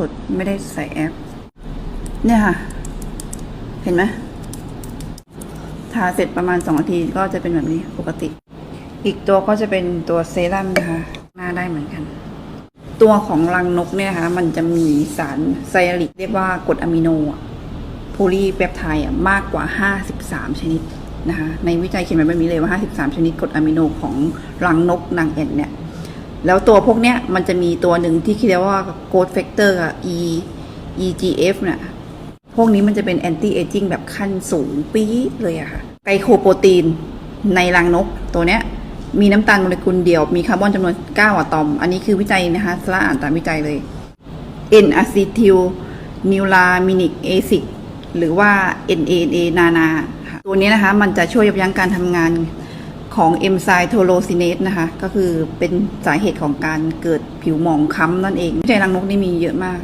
สดไม่ได้ใส่แอป เนี่ยค่ะ เห็นไหมทาเสร็จประมาณสองนาทีก็จะเป็นแบบนี้ปกติ อีกตัวก็จะเป็นตัวเซรั่มนะคะ หน้าได้เหมือนกัน ตัวของรังนกเนี่ยนะคะมันจะมีสารไซยาลิกเรียกว่ากรดอะมิโนอะโพลีเปปไทด์อะมากกว่า 53 ชนิดนะคะ ในวิจัยเขียนไว้แบบนี้เลยว่า 53 ชนิดกรดอะมิโนของรังนกนางแอ่นเนี่ย แล้วตัวพวกเนี้ยมันจะมีตัวหนึ่งที่คิดว่า growth factor อะ E EGF เนี่ยพวกนี้มันจะเป็น anti aging แบบขั้นสูงปี๊เลยอะค่ะ ไกลโคโปรตีนในรังนกตัวเนี้ยมีน้ำตาลโมเลกุลเดียว มีคาร์บอนจำนวน 9 อะตอม อันนี้คือวิจัยนะคะสละอ่านตามวิจัยเลย N acetyl n e u r a m i n i c acid หรือว่า NANA นานา ตัวนี้นะคะ มันจะช่วยยับยั้งการทำงาน ของเอนไซม์โทโลซิเนสนะคะ ก็คือเป็นสาเหตุของการเกิดผิวหมองคล้ำนั่นเองวิจัยรังนกนี่มีเยอะมาก